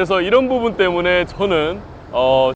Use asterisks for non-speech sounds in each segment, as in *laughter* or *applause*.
그래서 이런 부분 때문에 저는 어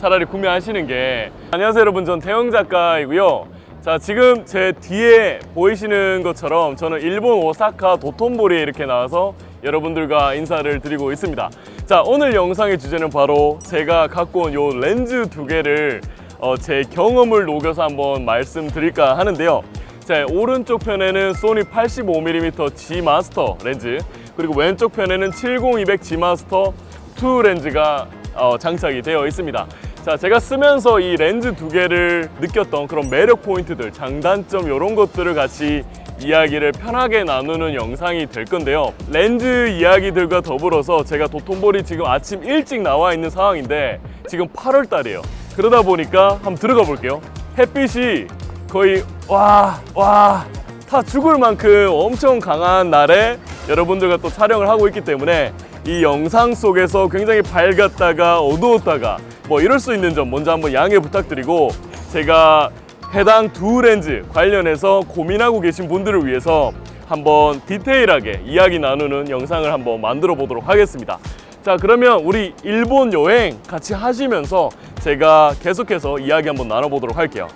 차라리 구매하시는 게 안녕하세요 여러분. 전 태영 작가이고요. 자 지금 제 뒤에 보이시는 것처럼 저는 일본 오사카 도톤보리에 이렇게 나와서 여러분들과 인사를 드리고 있습니다. 자 오늘 영상의 주제는 바로 제가 갖고 온 요 렌즈 두 개를 어, 제 경험을 녹여서 한번 말씀드릴까 하는데요. 자 오른쪽 편에는 소니 85mm G 마스터 렌즈 그리고 왼쪽 편에는 70-200 G 마스터 2 렌즈가 어, 장착이 되어 있습니다. 자, 제가 쓰면서 이 렌즈 두 개를 느꼈던 그런 매력 포인트들, 장단점 이런 것들을 같이 이야기를 편하게 나누는 영상이 될 건데요. 렌즈 이야기들과 더불어서 제가 도톤보리 지금 아침 일찍 나와 있는 상황인데 지금 8월 달이에요. 그러다 보니까 한번 들어가 볼게요. 햇빛이 거의 와, 와, 다 죽을 만큼 엄청 강한 날에 여러분들과 또 촬영을 하고 있기 때문에 이 영상 속에서 굉장히 밝았다가 어두웠다가 뭐 이럴 수 있는 점 먼저 한번 양해 부탁드리고 제가 해당 두 렌즈 관련해서 고민하고 계신 분들을 위해서 한번 디테일하게 이야기 나누는 영상을 한번 만들어 보도록 하겠습니다. 자 그러면 우리 일본 여행 같이 하시면서 제가 계속해서 이야기 한번 나눠보도록 할게요.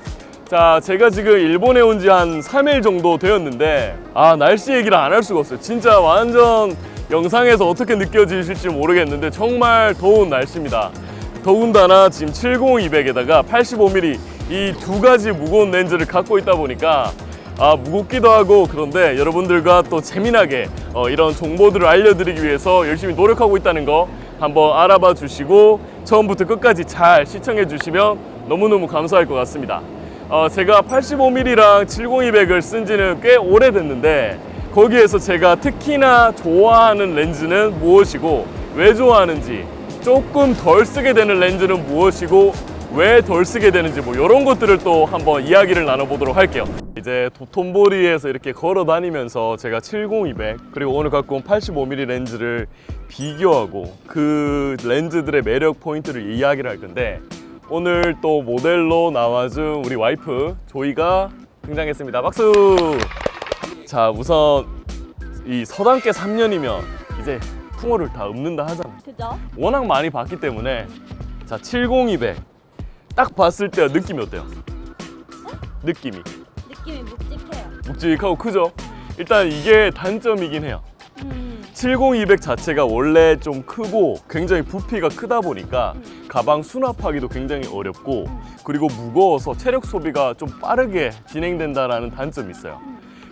자, 제가 지금 일본에 온 지 한 3일 정도 되었는데, 아, 날씨 얘기를 안 할 수가 없어요. 진짜 완전 영상에서 어떻게 느껴지실지 모르겠는데, 정말 더운 날씨입니다. 더군다나 지금 70-200에다가 85mm 이 두 가지 무거운 렌즈를 갖고 있다 보니까, 아, 무겁기도 하고 그런데 여러분들과 또 재미나게 어, 이런 정보들을 알려드리기 위해서 열심히 노력하고 있다는 거 한번 알아봐 주시고, 처음부터 끝까지 잘 시청해 주시면 너무너무 감사할 것 같습니다. 어, 제가 85mm랑 70-200을 쓴 지는 꽤 오래됐는데 거기에서 제가 특히나 좋아하는 렌즈는 무엇이고 왜 좋아하는지 조금 덜 쓰게 되는 렌즈는 무엇이고 왜 덜 쓰게 되는지 뭐 이런 것들을 또 한번 이야기를 나눠보도록 할게요. 이제 도톤보리에서 이렇게 걸어 다니면서 제가 70-200 그리고 오늘 갖고 온 85mm 렌즈를 비교하고 그 렌즈들의 매력 포인트를 이야기를 할 건데 오늘 또 모델로 나와준 우리 와이프 조이가 등장했습니다. 박수! 자, 우선 이 서당계 3년이면 이제 풍어를 다 읊는다 하잖아. 그죠? 워낙 많이 봤기 때문에 자, 70200. 딱 봤을 때 느낌이 어때요? 느낌이. 느낌이 묵직해요. 묵직하고 크죠? 일단 이게 단점이긴 해요. 음, 70200 자체가 원래 좀 크고 굉장히 부피가 크다 보니까 가방 수납하기도 굉장히 어렵고 그리고 무거워서 체력 소비가 좀 빠르게 진행된다라는 단점이 있어요.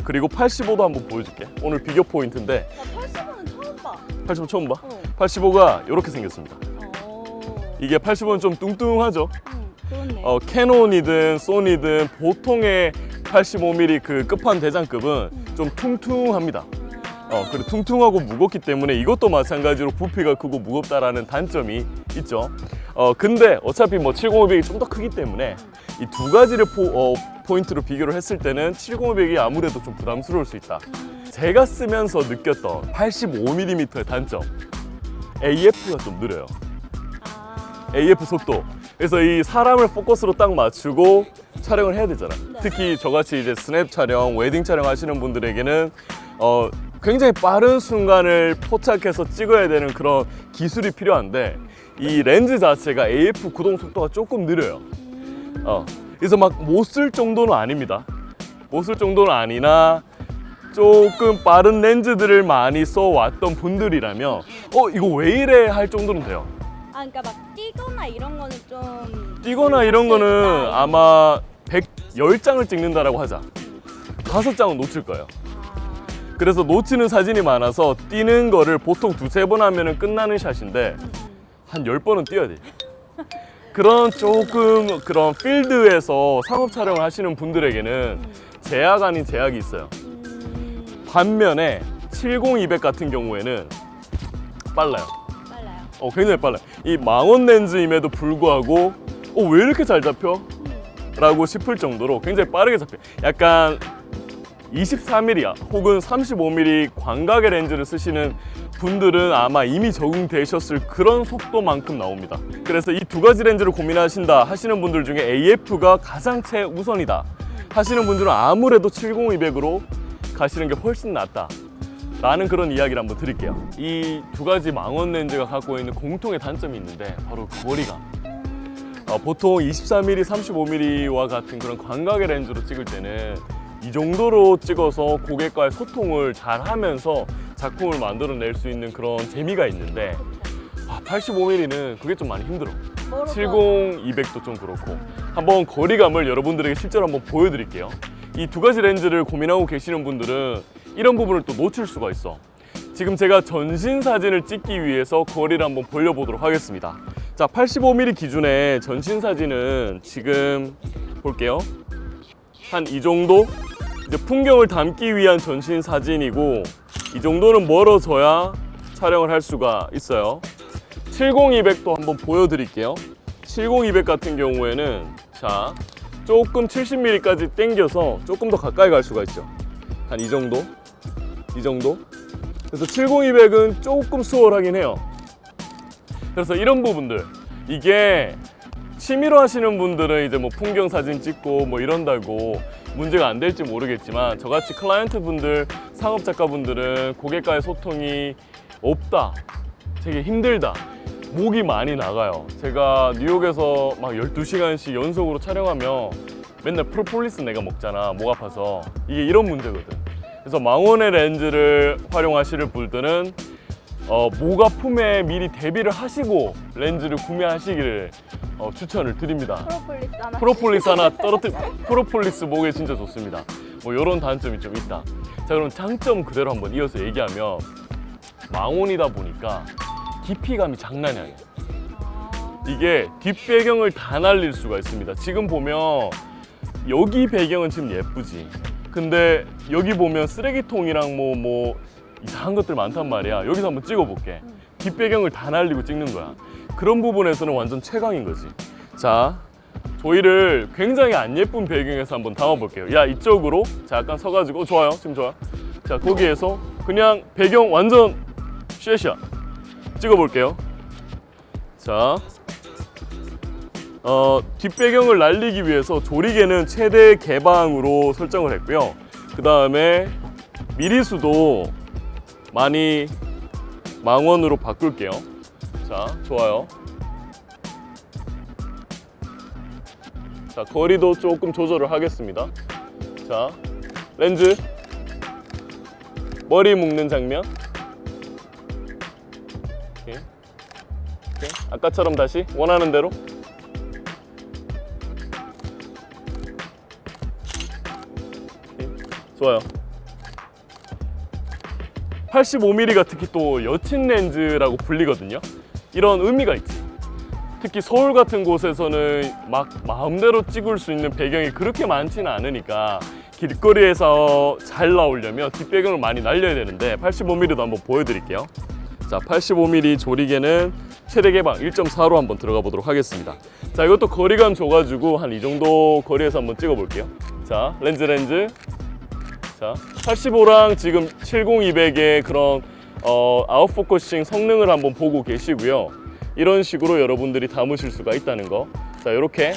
그리고 85도 한번 보여줄게. 오늘 비교 포인트인데 나 80원은 처음 봐. 85 처음 봐. 어. 85가 이렇게 생겼습니다. 어. 이게 85는 좀 뚱뚱하죠. 음, 그렇네. 어, 캐논이든 소니든 보통의 85mm 그 끝판 대장급은 좀 퉁퉁합니다. 어, 그리고 퉁퉁하고 무겁기 때문에 이것도 마찬가지로 부피가 크고 무겁다라는 단점이 있죠. 어, 근데 어차피 뭐 70500이 좀 더 크기 때문에 이 두 가지를 포, 어, 포인트로 비교를 했을 때는 70500이 아무래도 좀 부담스러울 수 있다. 제가 쓰면서 느꼈던 85mm의 단점. AF가 좀 느려요. 아, AF 속도. 그래서 이 사람을 포커스로 딱 맞추고 촬영을 해야 되잖아. 네. 특히 저같이 이제 스냅 촬영, 웨딩 촬영 하시는 분들에게는 어, 굉장히 빠른 순간을 포착해서 찍어야 되는 그런 기술이 필요한데 이 렌즈 자체가 AF 구동 속도가 조금 느려요. 어, 그래서 막 못 쓸 정도는 아닙니다. 못 쓸 정도는 아니나 조금 빠른 렌즈들을 많이 써왔던 분들이라면 어 이거 왜 이래 할 정도는 돼요. 아, 그러니까 막 뛰거나 이런 거는 좀 뛰거나 이런 거는 아마 110장을 찍는다라고 하자. 다섯 장은 놓칠 거예요. 아, 그래서 놓치는 사진이 많아서 뛰는 거를 보통 두세 번 하면 끝나는 샷인데 음, 한 10번은 뛰어야 돼. 그런 조금 그런 필드에서 상업 촬영을 하시는 분들에게는 제약 아닌 제약이 있어요. 음, 반면에 70-200 같은 경우에는 빨라요. 빨라요. 어, 굉장히 빨라요. 이 망원 렌즈임에도 불구하고 어, 왜 이렇게 잘 잡혀? 라고 싶을 정도로 굉장히 빠르게 잡혀요. 약간 24mm 혹은 35mm 광각의 렌즈를 쓰시는 분들은 아마 이미 적응되셨을 그런 속도만큼 나옵니다. 그래서 이 두 가지 렌즈를 고민하신다 하시는 분들 중에 AF가 가장 최우선이다 하시는 분들은 아무래도 70-200으로 가시는 게 훨씬 낫다 라는 그런 이야기를 한번 드릴게요. 이 두 가지 망원 렌즈가 갖고 있는 공통의 단점이 있는데 바로 거리감. 어, 보통 24mm, 35mm와 같은 그런 광각의 렌즈로 찍을 때는 이 정도로 찍어서 고객과의 소통을 잘 하면서 작품을 만들어낼 수 있는 그런 재미가 있는데 아, 85mm는 그게 좀 많이 힘들어. 70, 200도 좀 그렇고 한번 거리감을 여러분들에게 실제로 한번 보여드릴게요. 이 두 가지 렌즈를 고민하고 계시는 분들은 이런 부분을 또 놓칠 수가 있어. 지금 제가 전신 사진을 찍기 위해서 거리를 한번 벌려보도록 하겠습니다. 자, 85mm 기준의 전신 사진은 지금 볼게요. 한 이 정도? 이제 풍경을 담기 위한 전신 사진이고 이 정도는 멀어져야 촬영을 할 수가 있어요. 70200도 한번 보여드릴게요. 70200 같은 경우에는 자 조금 70mm까지 당겨서 조금 더 가까이 갈 수가 있죠. 한 이 정도, 이 정도. 그래서 70200은 조금 수월하긴 해요. 그래서 이런 부분들 이게 취미로 하시는 분들은 이제 뭐 풍경 사진 찍고 뭐 이런다고 문제가 안 될지 모르겠지만 저같이 클라이언트 분들, 상업 작가 분들은 고객과의 소통이 없다, 되게 힘들다. 목이 많이 나가요. 제가 뉴욕에서 막 12시간씩 연속으로 촬영하면 맨날 프로폴리스 내가 먹잖아. 목 아파서. 이게 이런 문제거든. 그래서 망원의 렌즈를 활용하시는 분들은 어, 목 아픔에 미리 대비를 하시고 렌즈를 구매하시기를 어, 추천을 드립니다. 프로폴리스 하나. 프로폴리스 하나 *laughs* 떨어뜨 프로폴리스 목에 진짜 좋습니다. 뭐 이런 단점이 좀 있다. 자 그럼 장점 그대로 한번 이어서 얘기하면 망원이다 보니까 깊이감이 장난이 아니에요. 이게 뒷배경을 다 날릴 수가 있습니다. 지금 보면 여기 배경은 지금 예쁘지. 근데 여기 보면 쓰레기통이랑 뭐뭐 이상한 것들 많단 말이야. 여기서 한번 찍어볼게. 뒷배경을 다 날리고 찍는 거야. 그런 부분에서는 완전 최강인 거지. 자, 저희를 굉장히 안 예쁜 배경에서 한번 담아볼게요. 야 이쪽으로 자 약간 서가지고 어, 좋아요. 지금 좋아. 자 거기에서 그냥 배경 완전 쉐샷 찍어볼게요. 자, 어, 뒷배경을 날리기 위해서 조리개는 최대 개방으로 설정을 했고요. 그 다음에 미리수도 많이 망원으로 바꿀게요. 자, 좋아요. 자, 거리도 조금 조절을 하겠습니다. 자, 렌즈. 머리 묶는 장면. 오케이. 오케이. 아까처럼 다시 원하는 대로. 좋아요. 85mm가 특히 또 여친 렌즈라고 불리거든요. 이런 의미가 있지. 특히 서울 같은 곳에서는 막 마음대로 찍을 수 있는 배경이 그렇게 많지는 않으니까 길거리에서 잘 나오려면 뒷배경을 많이 날려야 되는데 85mm도 한번 보여드릴게요. 자, 85mm 조리개는 최대 개방 1.4로 한번 들어가 보도록 하겠습니다. 자, 이것도 거리감 줘가지고 한 이 정도 거리에서 한번 찍어 볼게요. 자, 렌즈 렌즈. 자, 85랑 지금 70200의 그런 어, 아웃포커싱 성능을 한번 보고 계시고요. 이런 식으로 여러분들이 담으실 수가 있다는 거. 자, 이렇게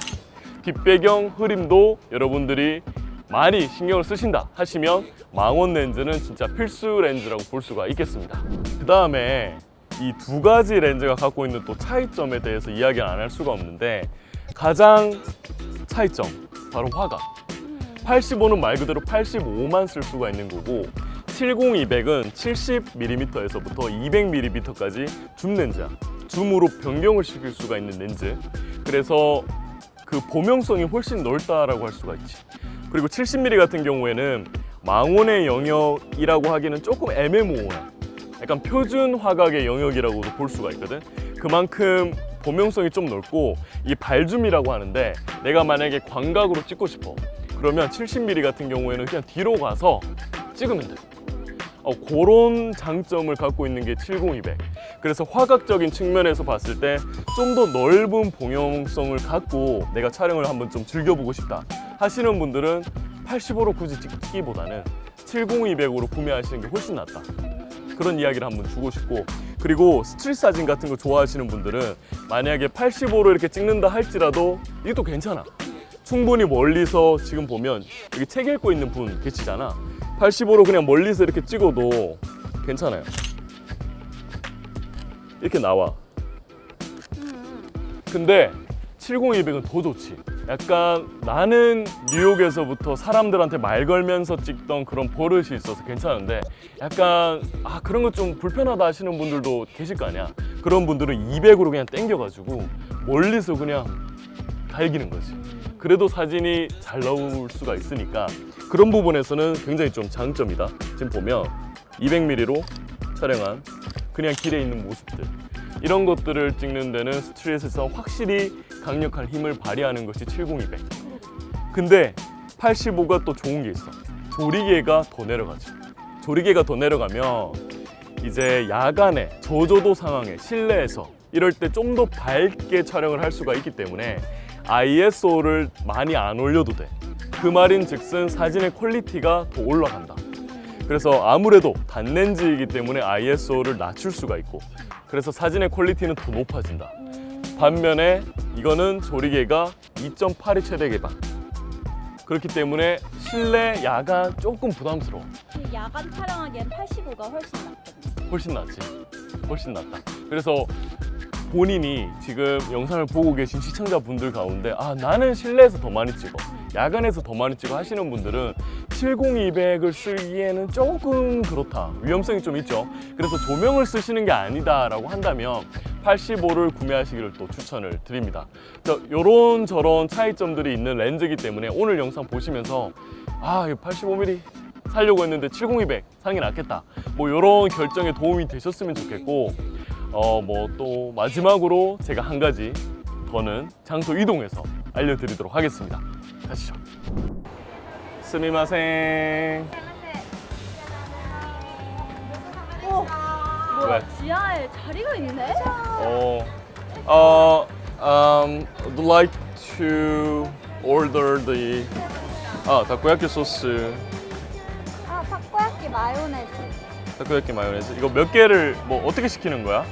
뒷배경 흐림도 여러분들이 많이 신경을 쓰신다 하시면 망원 렌즈는 진짜 필수 렌즈라고 볼 수가 있겠습니다. 그 다음에 이 두 가지 렌즈가 갖고 있는 또 차이점에 대해서 이야기를 안 할 수가 없는데 가장 차이점 바로 화각. 85는 말 그대로 85만 쓸 수가 있는 거고 70200은 70mm에서부터 200mm까지 줌 렌즈야. 줌으로 변경을 시킬 수가 있는 렌즈. 그래서 그 범용성이 훨씬 넓다라고 할 수가 있지. 그리고 70mm 같은 경우에는 망원의 영역이라고 하기는 조금 애매모호해. 약간 표준 화각의 영역이라고도 볼 수가 있거든. 그만큼 범용성이 좀 넓고 이 발줌이라고 하는데 내가 만약에 광각으로 찍고 싶어. 그러면 70mm 같은 경우에는 그냥 뒤로 가서 찍으면 돼. 어, 그런 장점을 갖고 있는 게 70200. 그래서 화각적인 측면에서 봤을 때 좀 더 넓은 봉용성을 갖고 내가 촬영을 한번 좀 즐겨보고 싶다 하시는 분들은 85로 굳이 찍기보다는 70200으로 구매하시는 게 훨씬 낫다. 그런 이야기를 한번 주고 싶고 그리고 스트릿 사진 같은 거 좋아하시는 분들은 만약에 85로 이렇게 찍는다 할지라도 이것도 괜찮아. 충분히 멀리서 지금 보면 여기 책 읽고 있는 분 계시잖아. 85로 그냥 멀리서 이렇게 찍어도 괜찮아요. 이렇게 나와. 근데 70200은 더 좋지. 약간 나는 뉴욕에서부터 사람들한테 말 걸면서 찍던 그런 버릇이 있어서 괜찮은데 약간 아 그런 거 좀 불편하다 하시는 분들도 계실 거 아니야. 그런 분들은 200으로 그냥 땡겨가지고 멀리서 그냥 달기는 거지. 그래도 사진이 잘 나올 수가 있으니까 그런 부분에서는 굉장히 좀 장점이다. 지금 보면 200mm로 촬영한 그냥 길에 있는 모습들 이런 것들을 찍는 데는 스트릿에서 확실히 강력한 힘을 발휘하는 것이 70200. 근데 85가 또 좋은 게 있어. 조리개가 더 내려가죠. 조리개가 더 내려가면 이제 야간에 저조도 상황에 실내에서 이럴 때 좀 더 밝게 촬영을 할 수가 있기 때문에 ISO를 많이 안 올려도 돼. 그 말인 즉슨 사진의 퀄리티가 더 올라간다. 그래서 아무래도 단렌즈이기 때문에 ISO를 낮출 수가 있고 그래서 사진의 퀄리티는 더 높아진다. 반면에 이거는 조리개가 2.8이 최대 개방. 그렇기 때문에 실내 야간 조금 부담스러워. 그 야간 촬영하기엔 85가 훨씬 낫거든요. 훨씬 낫지. 훨씬 낫다. 그래서 본인이 지금 영상을 보고 계신 시청자분들 가운데 아 나는 실내에서 더 많이 찍어 야간에서 더 많이 찍어 하시는 분들은 70200을 쓰기에는 조금 그렇다. 위험성이 좀 있죠. 그래서 조명을 쓰시는 게 아니다 라고 한다면 85를 구매하시기를 또 추천을 드립니다. 이런 저런 차이점들이 있는 렌즈이기 때문에 오늘 영상 보시면서 아 이거 85mm 살려고 했는데 70200 사는 게 낫겠다. 뭐 이런 결정에 도움이 되셨으면 좋겠고 어 뭐 또 마지막으로 제가 한 가지 더는 장소 이동해서 알려드리도록 하겠습니다 가시죠 오, 왜? 뭐야 지하에 자리가 있네? 어, 어, um, would like to order the 아 다코야키 소스 아 타코야끼 마요네즈. 타코야키 마요네즈 이거 몇 개를 뭐 어떻게 시키는 거야?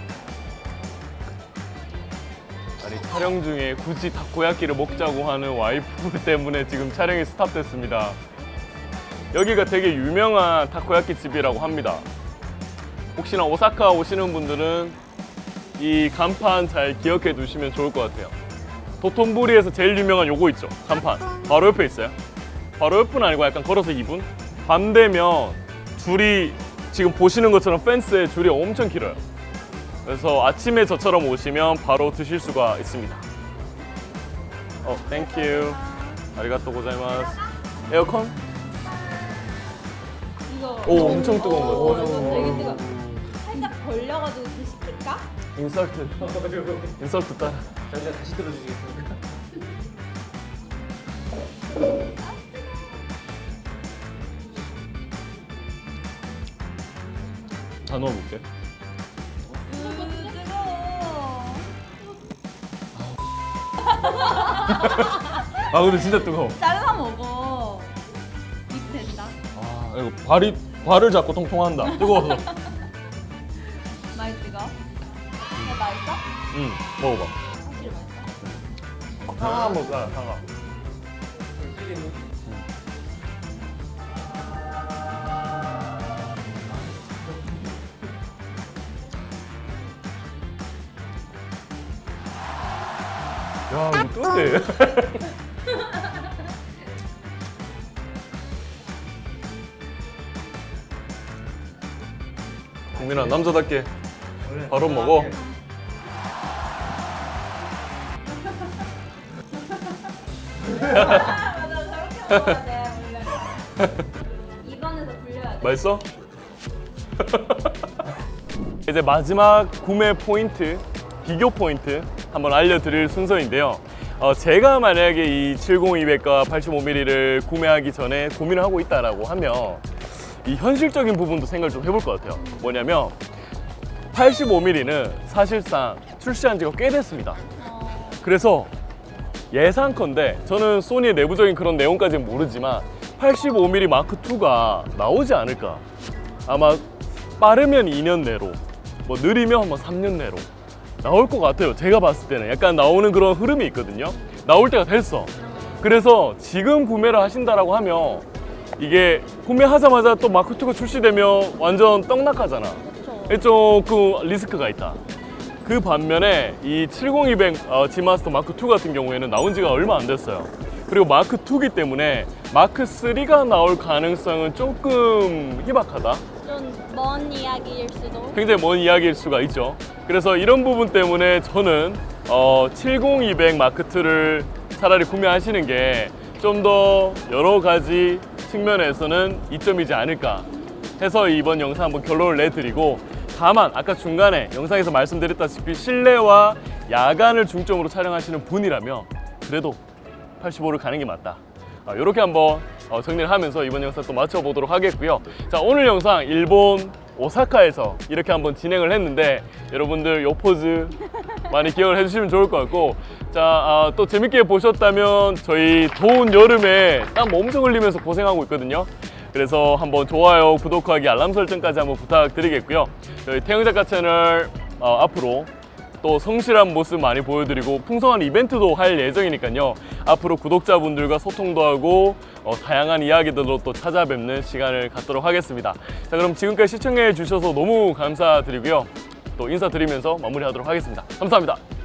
아니 촬영 중에 굳이 타코야키를 먹자고 하는 와이프 *laughs* 때문에 지금 촬영이 스탑됐습니다. 여기가 되게 유명한 타코야키 집이라고 합니다. 혹시나 오사카 오시는 분들은 이 간판 잘 기억해 두시면 좋을 것 같아요. 도톤부리에서 제일 유명한 요거 있죠. 간판. 바로 옆에 있어요. 바로 옆은 아니고 약간 걸어서 2분? 밤 되면 줄이 지금 보시는 것처럼 펜스에 줄이 엄청 길어요. 그래서 아침에 저처럼 오시면 바로 드실 수가 있습니다. 어, 땡큐. 아리가또 고자이마스. 에어컨? 이거. 오, 엄청 뜨거운 거. 오, 이거 되게 뜨거. 살짝 벌려가지고 그 시킬까? 인설트. 인설트 따라. 저희가 다시 들어주시겠습니까? *laughs* 다 넣어볼게. 으, 뜨거워. 아, 근데 진짜 뜨거 워. 잘라 먹어. 입 된다. 아, 이거 발이, 발을 잡고 통통한다. 뜨거워서. 많이 뜨거. 아, 맛있어? 응, 먹어봐. 확실히 맛있어. 한번 싸, 상하. 야, 이거 뜬데. *laughs* 국민아, 남자답게 바로 먹어. 입안에서 불려야 돼. 맛있어? *laughs* 이제 마지막 구매 포인트, 비교 포인트 한번 알려드릴 순서인데요. 어, 제가 만약에 이 70200과 85mm를 구매하기 전에 고민을 하고 있다라고 하면 이 현실적인 부분도 생각을 좀 해볼 것 같아요. 뭐냐면 85mm는 사실상 출시한 지가 꽤 됐습니다. 어, 그래서 예상컨대 저는 소니의 내부적인 그런 내용까지는 모르지만 85mm 마크 2가 나오지 않을까. 아마 빠르면 2년 내로, 뭐 느리면 뭐 3년 내로 나올 것 같아요. 제가 봤을 때는 약간 나오는 그런 흐름이 있거든요. 나올 때가 됐어. 그래서 지금 구매를 하신다라고 하면 이게 구매하자마자 또 마크2가 출시되면 완전 떡락하잖아. 조금 리스크가 있다. 그 반면에 이 70200 어, G마스터 마크 2 같은 경우에는 나온 지가 얼마 안 됐어요. 그리고 마크 2기 때문에 마크 3가 나올 가능성은 조금 희박하다. 좀 먼 이야기일 수도. 굉장히 먼 이야기일 수가 있죠. 그래서 이런 부분 때문에 저는 어, 70200 마크 2를 차라리 구매하시는 게 좀 더 여러 가지 측면에서는 이점이지 않을까 해서 이번 영상 한번 결론을 내드리고 다만 아까 중간에 영상에서 말씀드렸다시피 실내와 야간을 중점으로 촬영하시는 분이라면 그래도 85를 가는 게 맞다. 이렇게 한번 어, 정리를 하면서 이번 영상 또 마쳐보도록 하겠고요. 자 오늘 영상 일본 오사카에서 이렇게 한번 진행을 했는데 여러분들 요 포즈 많이 기억을 해주시면 좋을 것 같고 자, 아, 또 재밌게 보셨다면 저희 더운 여름에 땀 엄청 흘리면서 고생하고 있거든요. 그래서 한번 좋아요, 구독하기, 알람 설정까지 한번 부탁드리겠고요. 저희 태영 작가 채널 어, 앞으로 또 성실한 모습 많이 보여드리고 풍성한 이벤트도 할 예정이니까요. 앞으로 구독자분들과 소통도 하고 어, 다양한 이야기들로 또 찾아뵙는 시간을 갖도록 하겠습니다. 자, 그럼 지금까지 시청해 주셔서 너무 감사드리고요. 또 인사드리면서 마무리하도록 하겠습니다. 감사합니다.